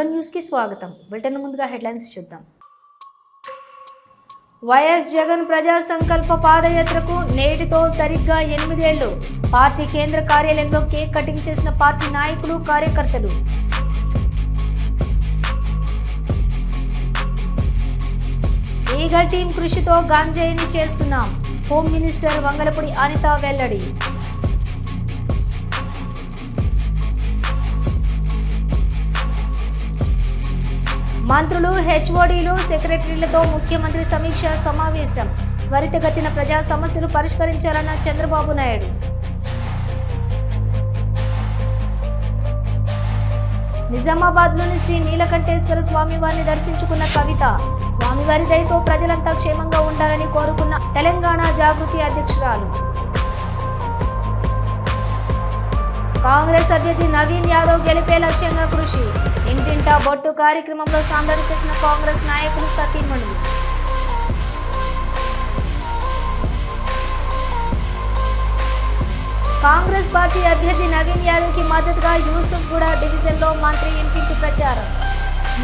Morgan న్యూస్కి స్వాగతం. Bulletin ముందుగా హెడ్లైన్స్ చూద్దాం. వైఎస్ జగన్ ప్రజా సంకల్ప పాదయాత్రకు నేటితో సరిగ్గా ఎనిమిదేళ్ళు పార్టీ కేంద్ర కార్యాలయంలో కేక్ కటింగ్ చేసిన పార్టీ నాయకులు కార్యకర్తలు. ఈగల్ టీం కృషితో గాంజాయిని చేస్తున్నాం. హోమ్ మినిస్టర్ వంగలపూడి అనిత వెల్లడి. మంత్రులు హెచ్ఓడీలు సెక్రటరీలతో ముఖ్యమంత్రి సమీక్ష సమావేశం. త్వరితగతిన ప్రజా సమస్యలు పరిష్కరించాలన్న చంద్రబాబు నాయుడు. నిజామాబాద్లోని శ్రీ నీలకంఠేశ్వర స్వామివారిని దర్శించుకున్న కవిత స్వామివారి దయతో ప్రజలంతా క్షేమంగా ఉండాలని కోరుకున్న తెలంగాణ జాగృతి అధ్యక్షురాలు. కాంగ్రెస్ అభ్యర్థి నవీన్ యాదవ్ గెలిపే లక్ష్యంగా కృషి. ఇంటింటా బొట్టు కార్యక్రమంలో సందడి చేసిన కాంగ్రెస్ నాయకులు సతీమణులు కాంగ్రెస్ పార్టీ అభ్యర్థి నవీన్ యాదవ్కి మద్దతుగా యూసుఫ్ గూడ డివిజన్లో మంత్రి ఇంటింటి ప్రచారం.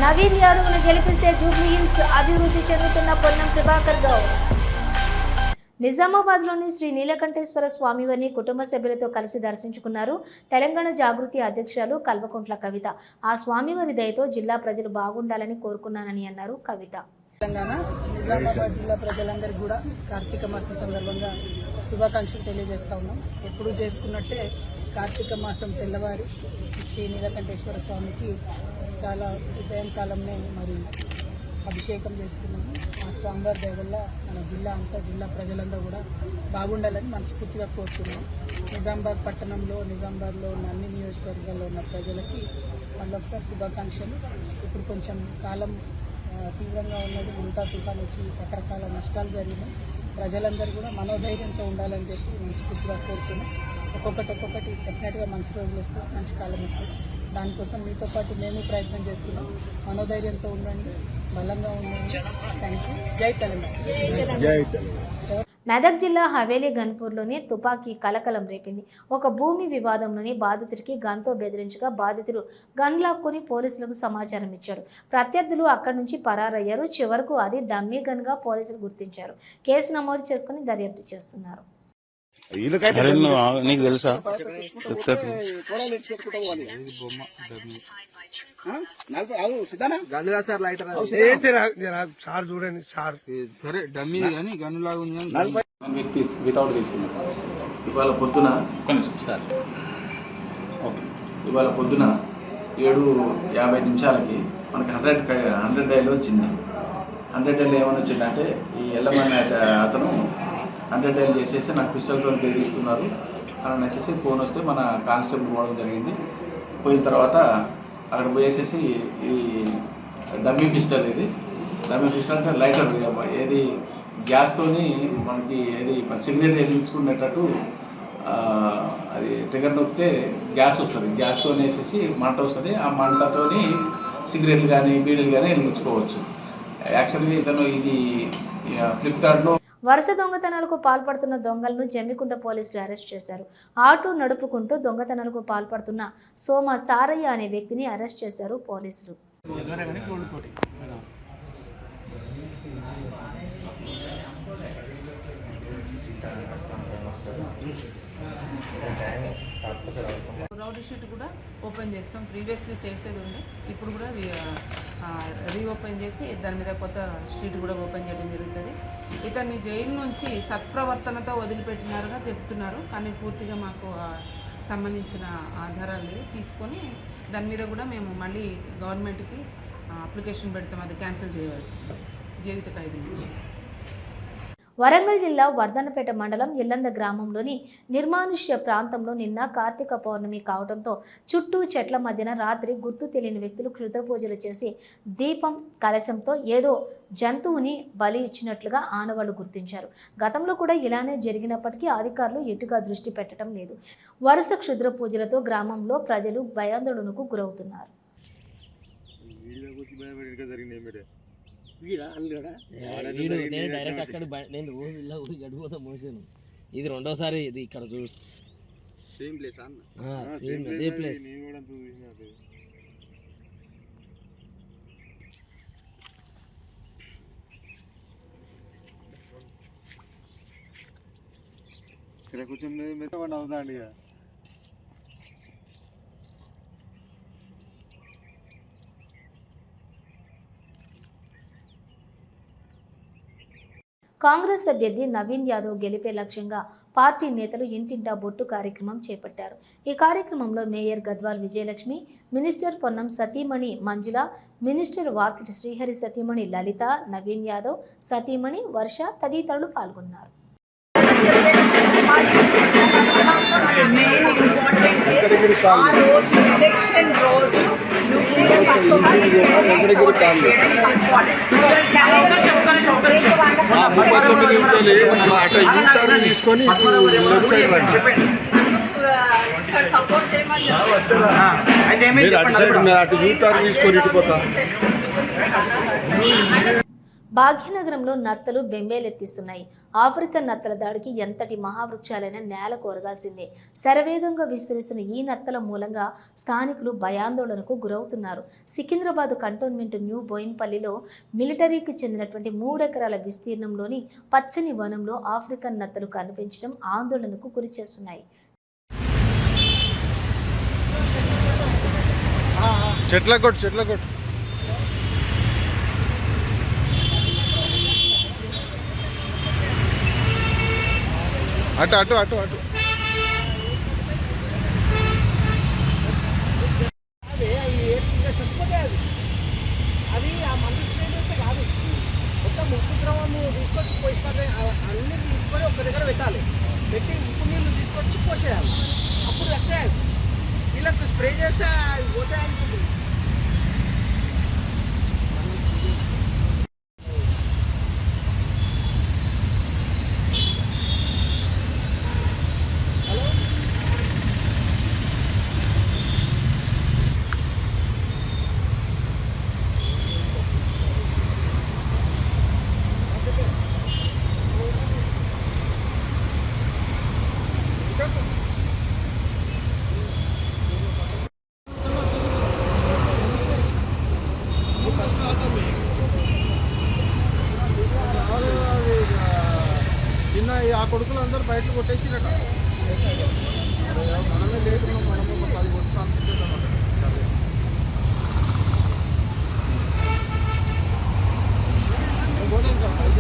నవీన్ యాదవ్ను గెలిపిస్తే జూబ్లీ హిల్స్ అభివృద్ధి చెందుతున్న పొన్నం ప్రభాకర్ గౌడ్. నిజామాబాద్లోని శ్రీ నీలకంఠేశ్వర స్వామివారిని కుటుంబ సభ్యులతో కలిసి దర్శించుకున్నారు తెలంగాణ జాగృతి అధ్యక్షులు కల్వకుంట్ల కవిత. ఆ స్వామివారి దయతో జిల్లా ప్రజలు బాగుండాలని కోరుకున్నానని అన్నారు కవిత. తెలంగాణ నిజామాబాద్ జిల్లా ప్రజలందరికీ కూడా కార్తీక మాసం సందర్భంగా శుభాకాంక్షలు తెలియజేస్తా ఉన్నాం. ఎప్పుడు చేసుకున్నట్టే కార్తీక మాసం తెల్లవారి శ్రీ నీలకంఠేశ్వర స్వామికి చాలా ఉదయం కాలంలో మరి అభిషేకం చేసుకున్నాము. ఆ స్వామివారి దయవల్ల మన జిల్లా అంతా జిల్లా ప్రజలందరూ కూడా బాగుండాలని మనస్ఫూర్తిగా కోరుతున్నాం. నిజామాబాద్ పట్టణంలో నిజామాబాద్లో ఉన్న అన్ని నియోజకవర్గాల్లో ఉన్న ప్రజలకి మళ్ళొకసారి శుభాకాంక్షలు. ఇప్పుడు కొంచెం కాలం తీవ్రంగా ఉన్నది. ఉల్టా తుఫాన్ వచ్చి రకరకాల నష్టాలు జరిగినాయి. ప్రజలందరూ కూడా మనోధైర్యంతో ఉండాలని చెప్పి మనస్ఫూర్తిగా కోరుతున్నాం. ఒక్కొక్కటి ఒక్కొక్కటి డెఫినెట్గా మంచి రోజులు వస్తాయి మంచి కాలం వస్తుంది దానికోసం మీతో పాటు మేము ప్రయత్నం చేస్తున్నాం. మనోధైర్యంతో ఉండండి. బలంగా ఉండండి. థ్యాంక్ యూ జై తెలంగాణ. మెదక్ జిల్లా హవేలీ గన్పూర్లోని తుపాకీ కలకలం రేపింది. ఒక భూమి వివాదంలోని బాధితుడికి గన్తో బెదిరించగా బాధితుడు గన్ లాక్కొని పోలీసులకు సమాచారం ఇచ్చాడు. ప్రత్యర్థులు అక్కడి నుంచి పరారయ్యారు. చివరకు అది డమ్మీ గన్గా పోలీసులు గుర్తించారు. కేసు నమోదు చేసుకుని దర్యాప్తు చేస్తున్నారు. నీకు తెలుసా? చెప్తా. సార్ చూడండి సార్ సరే డమ్మీ కానీ గన్ను లాగా ఉంది కానీ. వ్యక్తి వితౌట్ తీసింది ఇవాళ పొద్దున సార్. ఓకే. ఇవాళ పొద్దున ఏడు యాభై నిమిషాలకి మనకి హండ్రెడ్ హండ్రెడ్ డైలో వచ్చింది. హండ్రెడ్ డైలో ఏమని వచ్చిందంటే ఈ ఎల్లమని అతను ఎంటర్టైన్ చేసేసి నాకు పిస్టల్తో బెదిరిస్తున్నారు అని అనేసి ఫోన్ వస్తే మన కానిస్టేబుల్ పోవడం జరిగింది. పోయిన తర్వాత అక్కడ పోయేసేసి ఈ డమ్మీ పిస్టల్ ఇది. డమ్మీ పిస్టల్ అంటే లైటర్ ఏది గ్యాస్తోని మనకి ఏది సిగరెట్ వెలిగించుకునేటట్టు అది ట్రిగర్ నొక్కితే గ్యాస్ వస్తుంది. గ్యాస్తో వేసేసి మంట వస్తుంది. ఆ మంటతోని సిగరెట్లు కానీ బీడీలు కానీ వెలిగించుకోవచ్చు. యాక్చువల్గా ఇతను ఇది ఫ్లిప్కార్ట్లో వరుస దొంగతనాలకు పాల్పడుతున్న దొంగలను జమ్మికుంట పోలీసులు అరెస్ట్ చేశారు. ఆటో నడుపుకుంటూ దొంగతనాలకు పాల్పడుతున్న సోమ సారయ్య అనే వ్యక్తిని అరెస్ట్ చేశారు పోలీసులు. రౌడీ షీట్ కూడా ఓపెన్ చేస్తాం. ప్రీవియస్లీ చేసేది ఉండే ఇప్పుడు కూడా రీఓపెన్ చేసి దాని మీద కొత్త షీట్ కూడా ఓపెన్ చేయడం జరుగుతుంది. ఇతన్ని జైలు నుంచి సత్ప్రవర్తనతో వదిలిపెట్టినారుగా చెప్తున్నారు. కానీ పూర్తిగా మాకు సంబంధించిన ఆధారాలు తీసుకొని దాని మీద కూడా మేము మళ్ళీ గవర్నమెంట్కి అప్లికేషన్ పెడతాం. అది క్యాన్సిల్ చేయవలసింది జీవిత ఖైదు నుంచి. వరంగల్ జిల్లా వర్ధనపేట మండలం ఇల్లంద గ్రామంలోని నిర్మానుష్య ప్రాంతంలో నిన్న కార్తీక పౌర్ణమి కావడంతో చుట్టూ చెట్ల మధ్యన రాత్రి గుర్తు తెలియని వ్యక్తులు క్షుద్ర పూజలు చేసి దీపం కలశంతో ఏదో జంతువుని బలి ఇచ్చినట్లుగా ఆనవాళ్ళు గుర్తించారు. గతంలో కూడా ఇలానే జరిగినప్పటికీ అధికారులు ఎటుగా దృష్టి పెట్టడం లేదు. వరుస క్షుద్ర పూజలతో గ్రామంలో ప్రజలు భయాందోళనకు గురవుతున్నారు. నేను డైరెక్ట్ అక్కడ నేను రోజు ఇలా ఊరి గడిపోతా మోసాను. ఇది రెండోసారి ఇది ఇక్కడ చూ ప్లేస్ ఇక్కడ కొంచెం ఇక కాంగ్రెస్ అభ్యర్థి నవీన్ యాదవ్ గెలిపే లక్ష్యంగా పార్టీ నేతలు ఇంటింటా బొట్టు కార్యక్రమం చేపట్టారు. ఈ కార్యక్రమంలో మేయర్ గద్వాల్ విజయలక్ష్మి మినిస్టర్ పొన్నం సతీమణి మంజుల మినిస్టర్ వాకిటి శ్రీహరి సతీమణి లలిత నవీన్ యాదవ్ సతీమణి వర్ష తదితరులు పాల్గొన్నారు. ఆ రోజు ఎలక్షన్ రోజు. తీసుకొని సపోర్ట్ చేయమని అటు టర్న్ తీసుకొని ఇటు పోతా భాగ్యనగరంలో నత్తలు బెంబేలెత్తిస్తున్నాయి. ఆఫ్రికన్ నత్తల దాడికి ఎంతటి మహావృక్షాలైనా నేల కోరగాల్సిందే. శరవేగంగా విస్తరిస్తున్న ఈ నత్తల మూలంగా స్థానికులు భయాందోళనకు గురవుతున్నారు. సికింద్రాబాద్ కంటోన్మెంట్ న్యూ బోయిన్పల్లిలో మిలిటరీకి చెందినటువంటి మూడెకరాల విస్తీర్ణంలోని పచ్చని వనంలో ఆఫ్రికన్ నత్తలు కనిపించడం ఆందోళనకు గురిచేస్తున్నాయి చెట్ల కొట్టు చెట్ల కొట్టు. అటు అటు అటు అటు. అది ఆ మందు స్ప్రే చేస్తే కాదు. మొత్తం ఉప్పు ద్రవము తీసుకొచ్చి పోసి అన్ని తీసుకొని ఒక దగ్గర పెట్టాలి. పెట్టి ఉప్పు నీళ్ళు తీసుకొచ్చి పోసేయాలి. అప్పుడు వచ్చాయి వీళ్ళకి స్ప్రే చేస్తే అవి పోతాయి అనుకుంటుంది ఆ కొడుకులు అందరూ బయటకు కొట్టేసిరట మనమే లేకున్నాం మనం ఒక పది కొట్టుకు అందించేద్దాం గోదావరి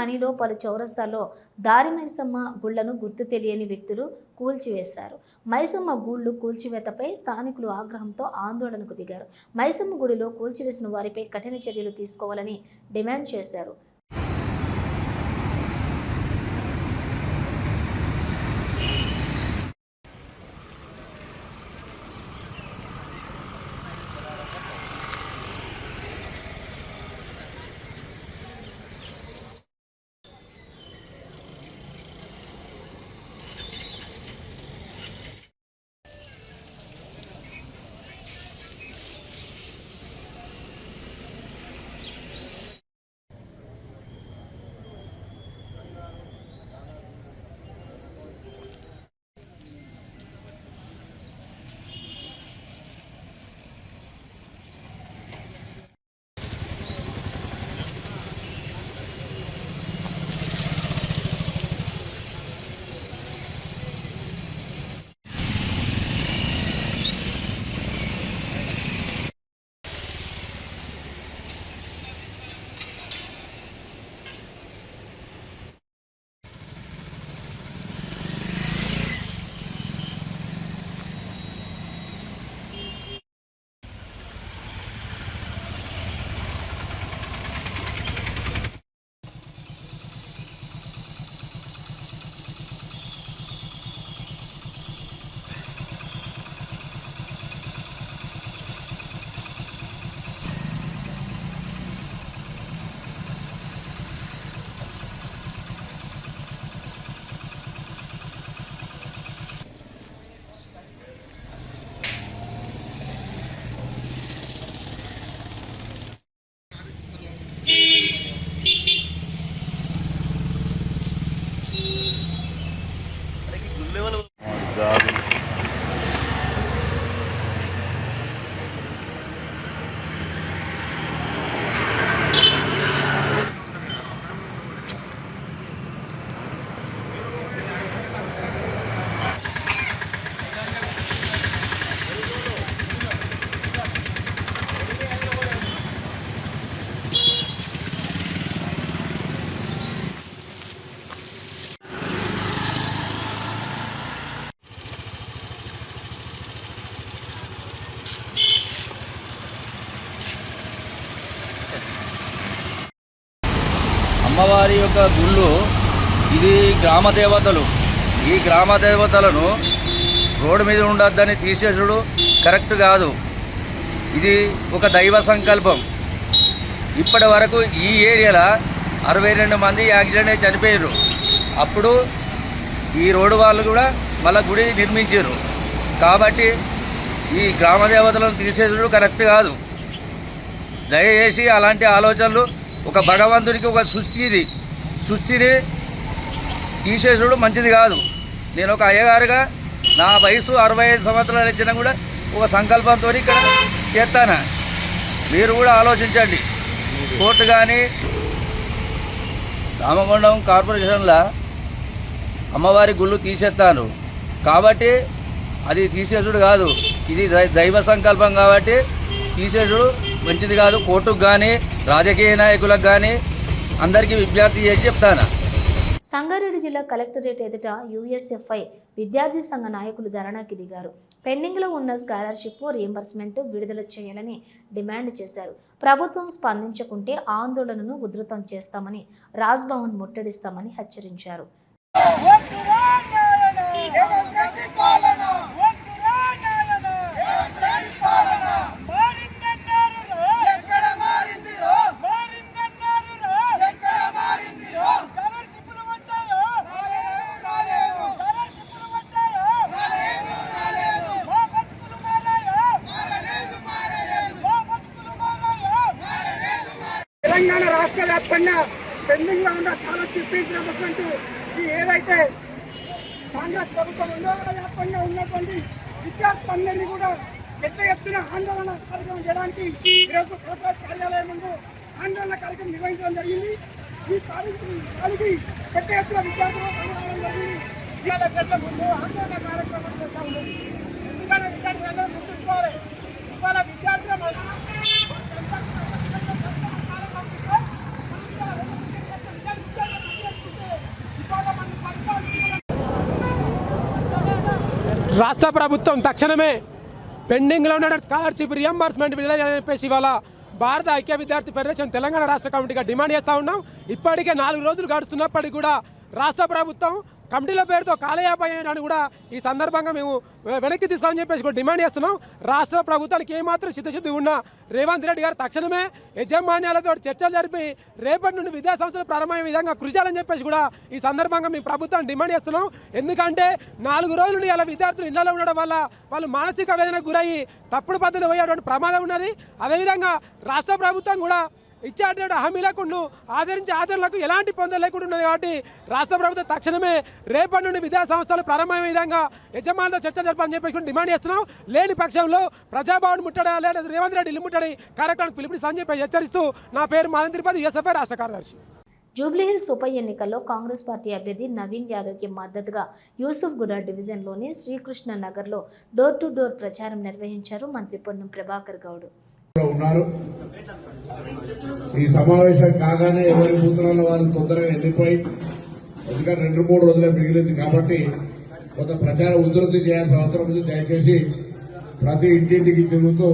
కనిలో పలు చౌరస్తాల్లో దారి మైసమ్మ గుళ్ళను గుర్తు తెలియని వ్యక్తులు కూల్చివేశారు. మైసమ్మ గూళ్ళు కూల్చివేతపై స్థానికులు ఆగ్రహంతో ఆందోళనకు దిగారు. మైసమ్మ గుడిలో కూల్చివేసిన వారిపై కఠిన చర్యలు తీసుకోవాలని డిమాండ్ చేశారు. అమ్మవారి యొక్క గుళ్ళు ఇది గ్రామ దేవతలు. ఈ గ్రామ దేవతలను రోడ్డు మీద ఉండొద్దని తీసేసుడు కరెక్ట్ కాదు. ఇది ఒక దైవ సంకల్పం. ఇప్పటి వరకు ఈ ఏరియాలో అరవై రెండు మంది యాక్సిడెంట్ అయి చనిపోయారు అప్పుడు ఈ రోడ్డు వాళ్ళు కూడా మళ్ళీ గుడి నిర్మించారు కాబట్టి ఈ గ్రామ దేవతలను తీసేసుడు కరెక్ట్ కాదు. దయచేసి అలాంటి ఆలోచనలు ఒక భగవంతుడికి ఒక సృష్టి ఇది సృష్టిని తీసేసుడు మంచిది కాదు. నేను ఒక అయ్యగారుగా నా వయసు అరవై ఐదు సంవత్సరాలు ఇచ్చినా కూడా ఒక సంకల్పంతో ఇక్కడ చేస్తాను? మీరు కూడా ఆలోచించండి. కోర్టు కానీ రామగుండం కార్పొరేషన్లో అమ్మవారి గుళ్ళు తీసేస్తాను. కాబట్టి అది తీసేసుడు కాదు. ఇది దై- దైవ సంకల్పం కాబట్టి తీసేసుడు మంచిది కాదు కోర్టుకు కానీ రాజకీయ నాయకులకు కానీ అందరికీ విజ్ఞప్తి చేసి చెప్తాను? సంగారెడ్డి జిల్లా కలెక్టరేట్ ఎదుట యూఎస్ఎఫ్ఐ విద్యార్థి సంఘ నాయకులు ధర్నాకి దిగారు. పెండింగ్లో ఉన్న స్కాలర్షిప్ రీఎంబర్స్మెంట్ విడుదల చేయాలని డిమాండ్ చేశారు. ప్రభుత్వం స్పందించకుంటే ఆందోళనను ఉధృతం చేస్తామని రాజ్భవన్ ముట్టడిస్తామని హెచ్చరించారు. పెండింగ్లో ఉన్న స్కాలర్షిప్ ఫీజు ఈ ఏదైతే కాంగ్రెస్ ప్రభుత్వం ఉందో వ్యాప్తంగా ఉన్నటువంటి విద్యార్థులందరినీ కూడా పెద్ద ఎత్తున ఆందోళన కార్యక్రమం చేయడానికి ఈరోజు కలెక్టరేట్ కార్యాలయం ముందు ఆందోళన కార్యక్రమం నిర్వహించడం జరిగింది. ఈ కార్యక్రమానికి పెద్ద ఎత్తున విద్యార్థులు జరిగింది. ఆందోళన కార్యక్రమం చేస్తా ఉన్నది ఎందుకంటే విద్యార్థులందరూ గుర్తుంచుకోవాలి ఇవాళ విద్యార్థులు రాష్ట్ర ప్రభుత్వం తక్షణమే పెండింగ్లో ఉన్న స్కాలర్షిప్ రియంబర్స్మెంట్ విడుదల చెప్పేసి ఇవాళ భారత ఐక్య విద్యార్థి ఫెడరేషన్ తెలంగాణ రాష్ట్ర కమిటీగా డిమాండ్ చేస్తూ ఉన్నాం. ఇప్పటికే నాలుగు రోజులు గడుస్తున్నప్పటికీ కూడా రాష్ట్ర ప్రభుత్వం కమిటీల పేరుతో కాలయాపయ్యాయని కూడా ఈ సందర్భంగా మేము వెనక్కి తీసుకోవాలని చెప్పేసి కూడా డిమాండ్ చేస్తున్నాం. రాష్ట్ర ప్రభుత్వానికి ఏమాత్రం చిత్తశుద్ధి ఉన్నా రేవంత్ రెడ్డి గారు తక్షణమే యజమాన్యాలతో చర్చలు జరిపి రేపటి నుండి విద్యా సంస్థలు ప్రారంభమయ్యే విధంగా కృషి చేయాలని చెప్పేసి కూడా ఈ సందర్భంగా మేము ప్రభుత్వాన్ని డిమాండ్ చేస్తున్నాం. ఎందుకంటే నాలుగు రోజుల నుండి అలా విద్యార్థులు ఇళ్ళలో ఉండడం వల్ల వాళ్ళు మానసిక వేదనకు గురయ్యి తప్పుడు పద్ధతి పోయేటువంటి ప్రమాదం ఉన్నది. అదేవిధంగా రాష్ట్ర ప్రభుత్వం కూడా ఇచ్చేటువంటి లేకుండా ఆచరించే ఆచరణలకు ఎలాంటి పొందలు లేకుండా ఉన్నది కాబట్టి రాష్ట్ర ప్రభుత్వం తక్షణమే రేపటి నుండి విద్యా సంస్థలు ప్రారంభమయ్యే విధంగా యజమానులతో చర్చ జరపాలని చెప్పి డిమాండ్ చేస్తున్నాం. లేని పక్షంలో ప్రజాభవన్ ముట్టడా లేదా రేవంత్ రెడ్డి ఇల్లు ముట్టడి కార్యక్రమానికి పిలుపునిస్తామని చెప్పి హెచ్చరిస్తూ నా పేరు మాధన్ తిరుపతి ఎస్ఎఫ్ఐ రాష్ట్ర కార్యదర్శి. జూబ్లీహిల్స్ ఉప ఎన్నికల్లో కాంగ్రెస్ పార్టీ అభ్యర్థి నవీన్ యాదవ్కి మద్దతుగా యూసుఫ్గూడ డివిజన్లోని శ్రీకృష్ణ నగర్లో డోర్ టు డోర్ ప్రచారం నిర్వహించారు మంత్రి పొన్నం ప్రభాకర్ గౌడ్. ఉన్నారు. ఈ సమావేశం కాగానే ఎవరి బూతులలో వాళ్ళు తొందరగా వెళ్ళిపోయి ఎందుకంటే రెండు మూడు రోజులే మిగిలింది కాబట్టి కొంత ప్రచార ఉధృతి చేయాల్సిన అవసరం ఉంది. దయచేసి ప్రతి ఇంటింటికి తిరుగుతూ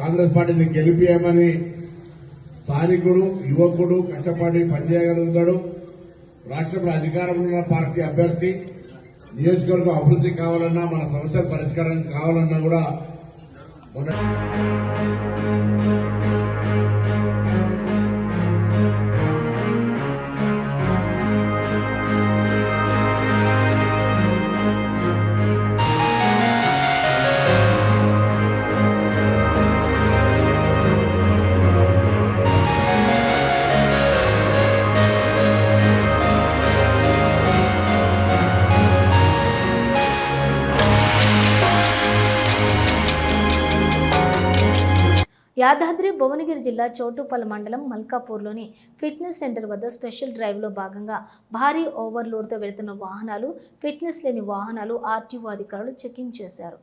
కాంగ్రెస్ పార్టీని గెలిపేయమని స్థానికుడు యువకుడు కష్టపడి పనిచేయగలుగుతాడు. రాష్ట్రంలో అధికారంలో ఉన్న పార్టీ అభ్యర్థి నియోజకవర్గం అభివృద్ధి కావాలన్నా మన సమస్యల పరిష్కారం కావాలన్నా కూడా Una... యాదాద్రి భువనగిరి జిల్లా చోటుపల్ మండలం మల్కాపూర్లోని ఫిట్నెస్ సెంటర్ వద్ద స్పెషల్ డ్రైవ్లో భాగంగా భారీ ఓవర్లోడ్తో వెళ్తున్న వాహనాలు ఫిట్నెస్ లేని వాహనాలు ఆర్టీఓ అధికారులు చెకింగ్ చేశారు.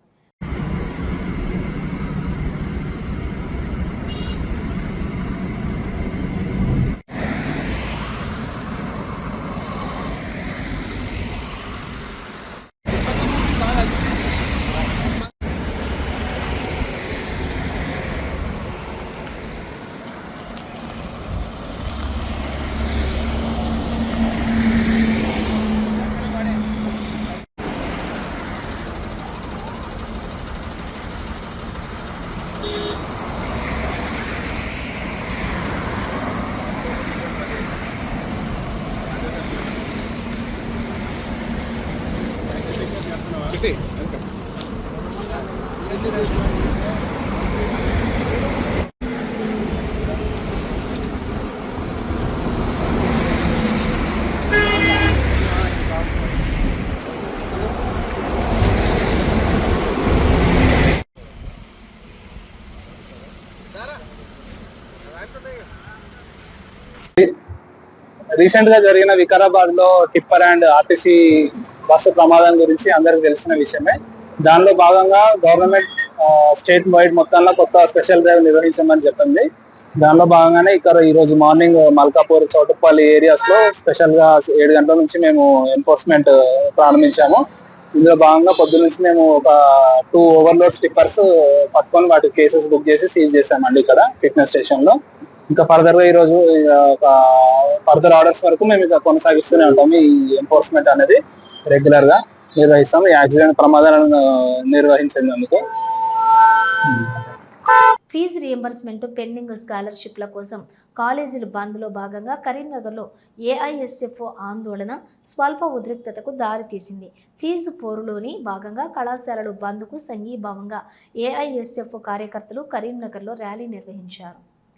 రీసెంట్గా జరిగిన వికారాబాద్లో టిప్పర్ అండ్ ఆర్టీసీ బస్సు ప్రమాదం గురించి అందరికి తెలిసిన విషయమే. దానిలో భాగంగా గవర్నమెంట్ స్టేట్ వైడ్ మొత్తంలో కొత్త స్పెషల్ డ్రైవ్ నిర్వహించమని చెప్పింది. దానిలో భాగంగానే ఇక్కడ ఈ రోజు మార్నింగ్ మల్కాపూర్ చౌటపల్లి ఏరియాస్లో స్పెషల్గా ఏడు గంటల నుంచి మేము ఎన్ఫోర్స్మెంట్ ప్రారంభించాము. ఇందులో భాగంగా పొద్దు నుంచి మేము ఒక టూ ఓవర్లోడ్ స్టిప్పర్స్ పట్టుకొని వాటి కేసెస్ బుక్ చేసి సీజ్ చేసామండి ఇక్కడ ఫిట్నెస్ స్టేషన్లో ఇంకా ఫర్దర్గా ఈరోజు ఫర్దర్ ఆర్డర్స్ వరకు మేము ఇంకా కొనసాగిస్తూనే ఉంటాం ఈ ఎన్ఫోర్స్మెంట్ అనేది రెగ్యులర్గా నిర్వహిస్తాం ఈ యాక్సిడెంట్ ప్రమాదాలను నిర్వహించేందుకు. ఫీజు రియంబర్స్మెంట్ పెండింగ్ స్కాలర్షిప్ల కోసం కాలేజీలు బంద్లో భాగంగా కరీంనగర్లో ఏఐఎస్ఎఫ్ ఆందోళన స్వల్ప ఉద్రిక్తతకు దారితీసింది. ఫీజు పోరులోని భాగంగా కళాశాలలు బంద్కు సంఘీభావంగా ఏఐఎస్ఎఫ్ కార్యకర్తలు కరీంనగర్లో ర్యాలీ నిర్వహించారు.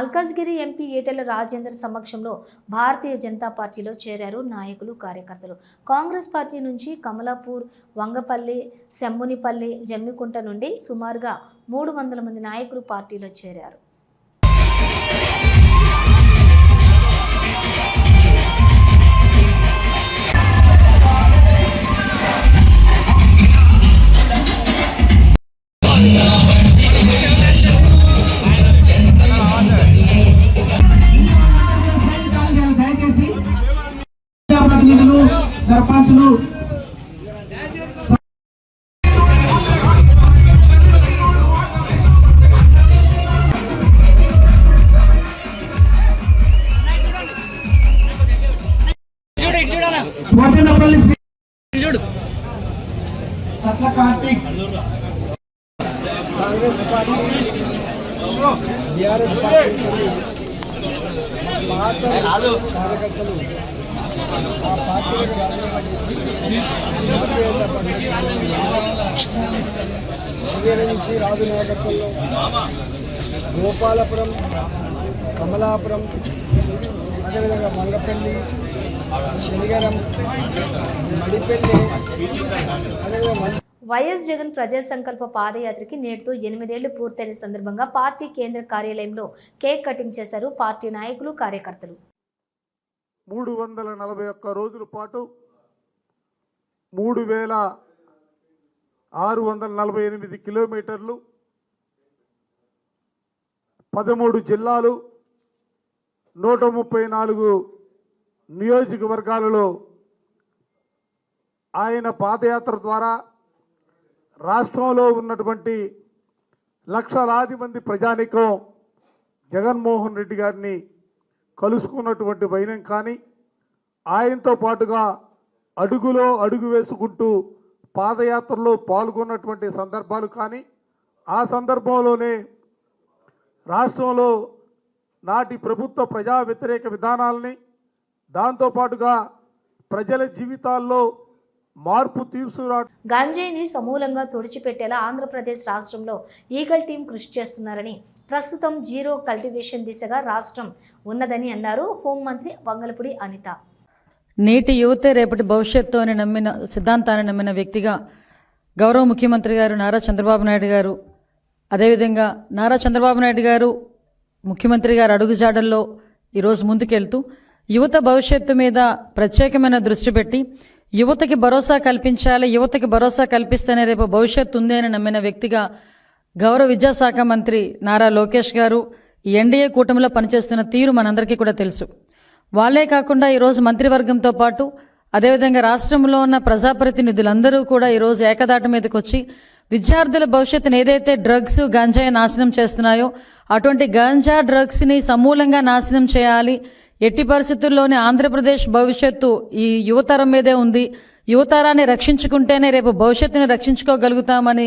మల్కాజ్గిరి ఎంపీ ఈటెల రాజేందర్ సమక్షంలో భారతీయ జనతా పార్టీలో చేరారు నాయకులు కార్యకర్తలు. కాంగ్రెస్ పార్టీ నుంచి కమలాపూర్ వంగపల్లి సెమ్మునిపల్లి జమ్మికుంట నుండి సుమారుగా మూడు వందల మంది నాయకులు పార్టీలో చేరారు. నుంచి రాజు నాయకత్వంలో గోపాలపురం కమలాపురం అదేవిధంగా మంగపల్లి శనిగరం మడిపల్లి అదేవిధంగా వైఎస్ జగన్ ప్రజా సంకల్ప పాదయాత్రకి నేటితో ఎనిమిదేళ్ళు పూర్తయిన సందర్భంగా పార్టీ కేంద్ర కార్యాలయంలో కేక్ కటింగ్ చేశారు పార్టీ నాయకులు కార్యకర్తలు. మూడు వందల నలభై ఒక్క రోజుల పాటు మూడు వేల ఆరు వందల నలభై ఎనిమిది కిలోమీటర్లు పదమూడు జిల్లాలు నూట ముప్పై నాలుగు నియోజకవర్గాలలో ఆయన పాదయాత్ర ద్వారా రాష్ట్రంలో ఉన్నటువంటి లక్షలాది మంది ప్రజానికం జగన్మోహన్ రెడ్డి గారిని కలుసుకున్నటువంటి వైనం కానీ ఆయనతో పాటుగా అడుగులో అడుగు వేసుకుంటూ పాదయాత్రలో పాల్గొన్నటువంటి సందర్భాలు కానీ ఆ సందర్భంలోనే రాష్ట్రంలో నాటి ప్రభుత్వ ప్రజా వ్యతిరేక విధానాలని దాంతోపాటుగా ప్రజల జీవితాల్లో మార్పు తీసుకురా గంజాయిని సమూలంగా తుడిచిపెట్టేలా ఆంధ్రప్రదేశ్ రాష్ట్రంలో ఈగల్ టీం కృషి చేస్తున్నారని ప్రస్తుతం జీరో కల్టివేషన్ దిశగా రాష్ట్రం ఉన్నదని అన్నారు హోంమంత్రి వంగలపూడి అనిత. నేటి యువతే రేపటి భవిష్యత్తు అని నమ్మిన సిద్ధాంతాన్ని నమ్మిన వ్యక్తిగా గౌరవ ముఖ్యమంత్రి గారు నారా చంద్రబాబు నాయుడు గారు అదేవిధంగా నారా చంద్రబాబు నాయుడు గారు ముఖ్యమంత్రి గారు అడుగుజాడల్లో ఈరోజు ముందుకెళ్తూ యువత భవిష్యత్తు మీద ప్రత్యేకమైన దృష్టి పెట్టి యువతకి భరోసా కల్పించాలి యువతకి భరోసా కల్పిస్తేనే రేపు భవిష్యత్తు ఉంది అని నమ్మిన వ్యక్తిగా గౌరవ విద్యాశాఖ మంత్రి నారా లోకేష్ గారు ఈ ఎన్డీఏ కూటమిలో పనిచేస్తున్న తీరు మనందరికీ కూడా తెలుసు. వాళ్ళే కాకుండా ఈరోజు మంత్రివర్గంతో పాటు అదేవిధంగా రాష్ట్రంలో ఉన్న ప్రజాప్రతినిధులందరూ కూడా ఈరోజు ఏకదాటి మీదకి వచ్చి విద్యార్థుల భవిష్యత్తును ఏదైతే డ్రగ్స్ గంజాయి నాశనం చేస్తున్నాయో అటువంటి గంజా డ్రగ్స్ని సమూలంగా నాశనం చేయాలి. ఎట్టి పరిస్థితుల్లోనే ఆంధ్రప్రదేశ్ భవిష్యత్తు ఈ యువతరం మీదే ఉంది. యువతరాన్ని రక్షించుకుంటేనే రేపు భవిష్యత్తుని రక్షించుకోగలుగుతామని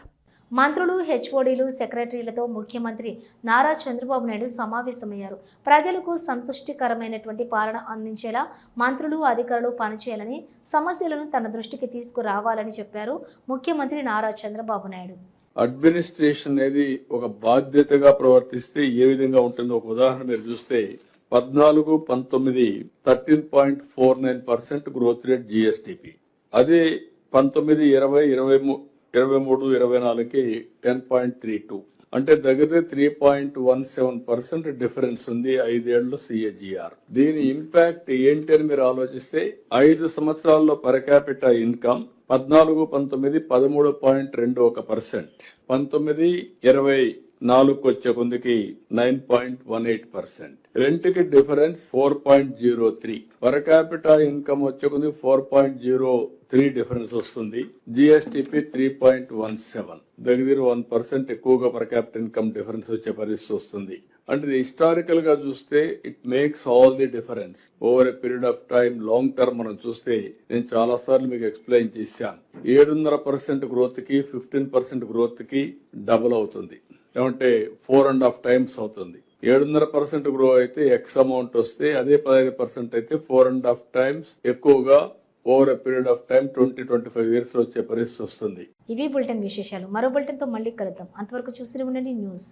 మంత్రులు హెచ్ఓడీలు సెక్రటరీలతో ముఖ్యమంత్రి నారా చంద్రబాబు నాయుడు సమావేశమయ్యారు. ప్రజలకు సంతుష్టికరమైనటువంటి పాలన అందించేలా మంత్రులు అధికారులు పనిచేయాలని సమస్యలను తన దృష్టికి తీసుకురావాలని చెప్పారు ముఖ్యమంత్రి నారా చంద్రబాబు నాయుడు. అడ్మినిస్ట్రేషన్ అనేది ఒక బాధ్యతగా ప్రవర్తిస్తే ఏ విధంగా ఉంటుందో ఒక ఉదాహరణ మీరు చూస్తే పద్నాలుగు పంతొమ్మిది thirteen point four nine percent growth rate GSDP. అదే పంతొమ్మిది ఇరవై ఇరవై ఇరవై మూడు ఇరవై నాలుగుకి టెన్ పాయింట్ త్రీ టూ అంటే దగ్గర three point one seven percent difference ఉంది ఐదేళ్ళు సిఏజిఆర్ దీని ఇంపాక్ట్ ఏంటి అని మీరు ఆలోచిస్తే ఐదు సంవత్సరాల్లో పర్ క్యాపిటల్ ఇన్కమ్ పద్నాలుగు పంతొమ్మిది పదమూడు పాయింట్ రెండు ఒక పర్సెంట్. పంతొమ్మిది ఇరవై నాలుగు వచ్చే కొందికి nine point one eight percent. రెంట్కి difference four point zero three. Per capital income వచ్చే కొంది four point zero three difference వస్తుంది. GSDP three point one seven. దగ్గర వన్ పర్సెంట్ ఎక్కువగా పర్ క్యాపిటల్ ఇన్కమ్ డిఫరెన్స్ వచ్చే పరిస్థితి వస్తుంది. అంటే ఇది హిస్టారికల్గా చూస్తే it makes all the difference over a period of time long term మనం చూస్తే నేను చాలా సార్లు మీకు ఎక్స్ప్లెయిన్ చేశాను. ఏడున్నర పర్సెంట్ గ్రోత్కి ఫిఫ్టీన్ పర్సెంట్ గ్రోత్కి డబుల్ అవుతుంది. ఏమంటే ఫోర్ అండ్ హాఫ్ టైమ్స్ అవుతుంది. ఏడున్నర పర్సెంట్ గ్రో అయితే ఎక్స్ అమౌంట్ వస్తే అదే పదహైదు పర్సెంట్ అయితే ఫోర్ అండ్ హాఫ్ టైమ్స్ ఎక్కువగా over a period of time twenty twenty five years వచ్చే పరిస్థితి వస్తుంది. ఇవి బులెటిన్ విశేషాలు. మరో బులెటిన్తో మళ్ళీ కలుద్దాం. అంతవరకు చూసి ఉండండి న్యూస్.